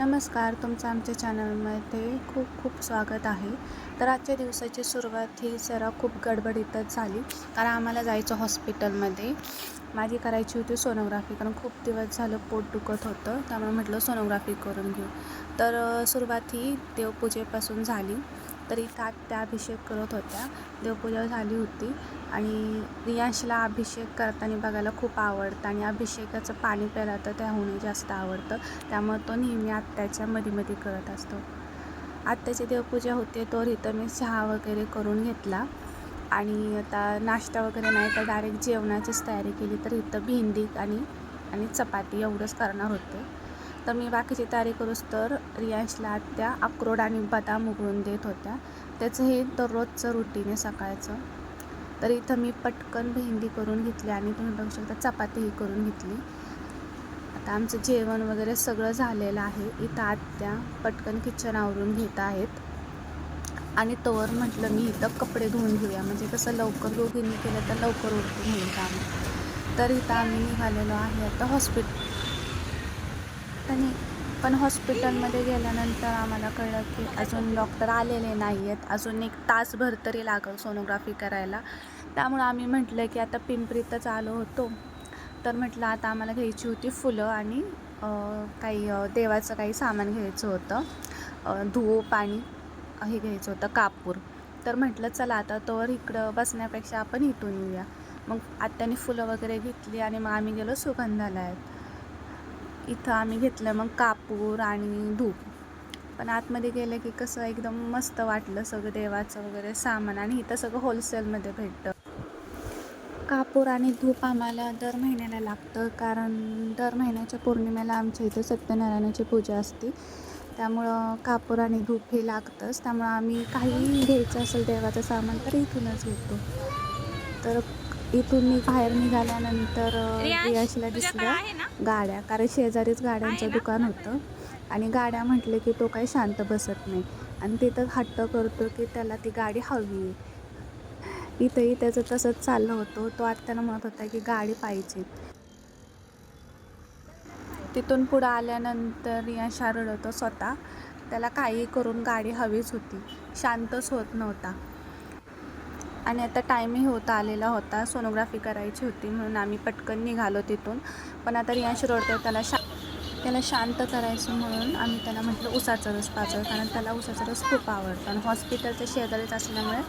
नमस्कार तुमचं आमच्या चॅनलमध्ये खूप खूप स्वागत आहे. तर आजच्या दिवसाची सुरुवात ही जरा खूप गडबडीतच झाली. कारण आम्हाला जायचं हॉस्पिटलमध्ये. माझी करायची होती सोनोग्राफी कारण खूप दिवस झालं पोट दुखत होतं. त्यामुळे म्हटलं सोनोग्राफी करून घेऊ. तर सुरुवात ही देवपूजेपासून झाली. तर इथं आत्या अभिषेक करत होत्या. देवपूजा झाली होती. आणि रियांशला अभिषेक करताना बघायला खूप आवडतं आणि अभिषेकाचं पाणी प्यायला तर त्याहूनही जास्त आवडतं. त्यामुळे तो नेहमी आत्याच्या मध्ये करत असतो. आत्याची देवपूजा होते तर इथं मी चहा वगैरे करून घेतला. आणि आता नाश्ता वगैरे नाही तर डायरेक्ट जेवणाचीच तयारी केली तर इथं भेंडी आणि आणि चपाती एवढंच करणार होते. तर मी बाकीची तयारी करूच तर रियांशला आत्या अक्रोड आणि बदाम उघडून देत होत्या. त्याचं हे दररोजचं रुटीन आहे सकाळचं. तर इथं मी पटकन भेंडी करून घेतली आणि तुम्ही बघू शकता चपातीही करून घेतली. आता आमचं जेवण वगैरे सगळं झालेलं आहे. इथं आत्या पटकन किचन आवरून घेत आहेत. आणि तोवर म्हटलं मी इथं कपडे धुवून घेऊया. म्हणजे कसं लवकर दोघींनी केलं तर लवकर उठून होईल काम तर इथं आम्ही निघालेलो आहे आता हॉस्पिटल आणि पण हॉस्पिटलमध्ये गेल्यानंतर आम्हाला कळलं की अजून डॉक्टर आलेले नाही आहेत अजून एक तासभर तरी लागल सोनोग्राफी करायला. त्यामुळं आम्ही म्हटलं की आता पिंपरीतच आलो होतो. तर म्हटलं आता आम्हाला घ्यायची होती फुलं आणि काही देवाचं काही सामान घ्यायचं होतं. अं, पाणी हे घ्यायचं होतं कापूर. तर म्हटलं चला आता तोवर इकडं बसण्यापेक्षा आपण इथून येऊया. मग आत्याने फुलं वगैरे घेतली आणि मग आम्ही गेलो सुगंधालयात. इथं आम्ही घेतलं मग कापूर आणि धूप. पण आतमध्ये गेलं की कसं एकदम मस्त वाटलं सगळं देवाचं वगैरे सामान आणि इथं सगळं होलसेलमध्ये भेटतं. कापूर आणि धूप आम्हाला दर महिन्याला लागतं कारण दर महिन्याच्या पौर्णिमेला आमच्या इथं सत्यनारायणाची पूजा असते. त्यामुळं कापूर आणि धूप हे लागतंच. त्यामुळं आम्ही काही घ्यायचं असेल देवाचं सामान तर इथूनच घेतो. तर इथून मी बाहेर निघाल्यानंतर रियाशला दिसल्या ना? गाड्या कारण शेजारीच गाड्यांचं? दुकान होतं. आणि गाड्या म्हटले की तो काही शांत बसत नाही. आणि तिथं हट्ट करतो की त्याला ती गाडी हवी आहे. इथंही त्याचं तसंच चाललं होतं. तो आत्याला म्हणत होता की गाडी पाहिजे. तिथून पुढं आल्यानंतर रियांशा रडतो स्वतः त्याला काही करून गाडी हवीच होती. शांतच होत नव्हता. आणि आता टाईमही होता आलेला होता. सोनोग्राफी करायची होती म्हणून आम्ही पटकन निघालो तिथून. पण आता रियांश रडतो त्याला शा त्याला शांत करायचं म्हणून आम्ही त्याला म्हटलं उसाचा रस पाजव कारण त्याला उसाचा रस खूप आवडतो. आणि हॉस्पिटलच्या शेजारीच असल्यामुळे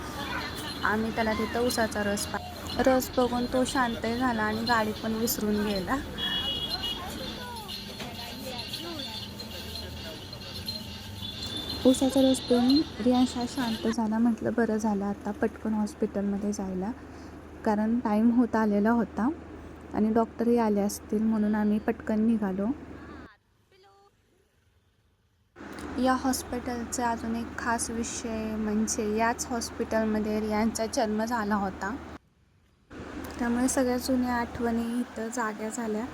आम्ही त्याला तिथं उसाचा रस पा रस बघून तो शांतही झाला आणि गाडी पण विसरून गेला. उसाचा रस पिऊन रियांशा हा शांत झाला म्हटलं बरं झालं आता पटकन हॉस्पिटलमध्ये जायला. कारण टाईम होत आलेला होता आणि डॉक्टरही आले असतील म्हणून आम्ही पटकन निघालो. या हॉस्पिटलचा अजून एक खास विषय म्हणजे याच हॉस्पिटलमध्ये रियांचा जन्म झाला होता. त्यामुळे सगळ्या जुन्या आठवणी इथं जाग्या झाल्या.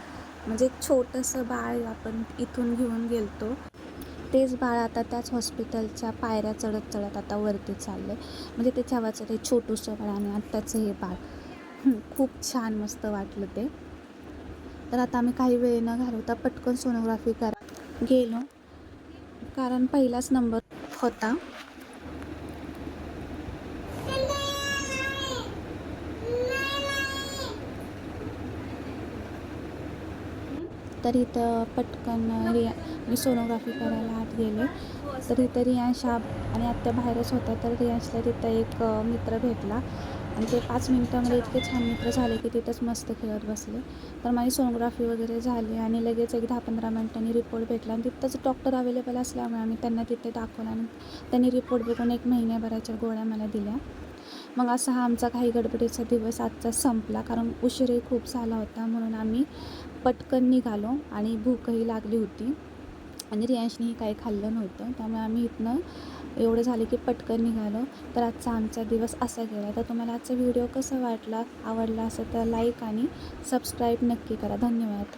म्हणजे एक छोटंसं बाळ आपण इथून घेऊन गेलतो. तेच बाळ आता त्याच हॉस्पिटलच्या पायऱ्या चढत चढत आता वरती चाललं म्हणजे ते तेव्हाचं ते छोटूसं बाळ आणि आत्ताचं हे बाळ. खूप छान मस्त वाटलं ते. तर आता आम्ही काही वेळ न घालवता पटकन सोनोग्राफी करा. गेलो. कारण पहिलाच नंबर होता. तर इथं पटकन रिया मी सोनोग्राफी करायला आत गेले. तर इथं रियांशा आणि आत्ता बाहेरच होत्या. तर रियांशला तिथं एक मित्र भेटला. आणि ते पाच मिनटामध्ये इतके छान मित्र झाले की तिथंच मस्त खेळत बसले. तर माझी सोनोग्राफी वगैरे झाली आणि लगेच एक दहा पंधरा मिनटांनी रिपोर्ट भेटला. आणि तिथंच डॉक्टर अवेलेबल असल्यामुळे आम्ही त्यांना तिथे दाखवलं आणि त्यांनी रिपोर्ट बघून एक महिन्याभराच्या गोळ्या मला दिल्या. मग असा हा आमचा काही गडबडीचा दिवस आजचा संपला. कारण उशीरही खूप झाला होता म्हणून आम्ही पटकन निघालो आणि भूकही लागली होती. आणि रियांशनेही काही खाल्लं नव्हतं. त्यामुळे आम्ही इथनं एवढं झालं की पटकन निघालो. तर आजचा आमचा दिवस असा गेला. तर तुम्हाला आजचा व्हिडिओ कसा वाटला आवडला असेल तर लाईक आणि सबस्क्राईब नक्की करा. धन्यवाद.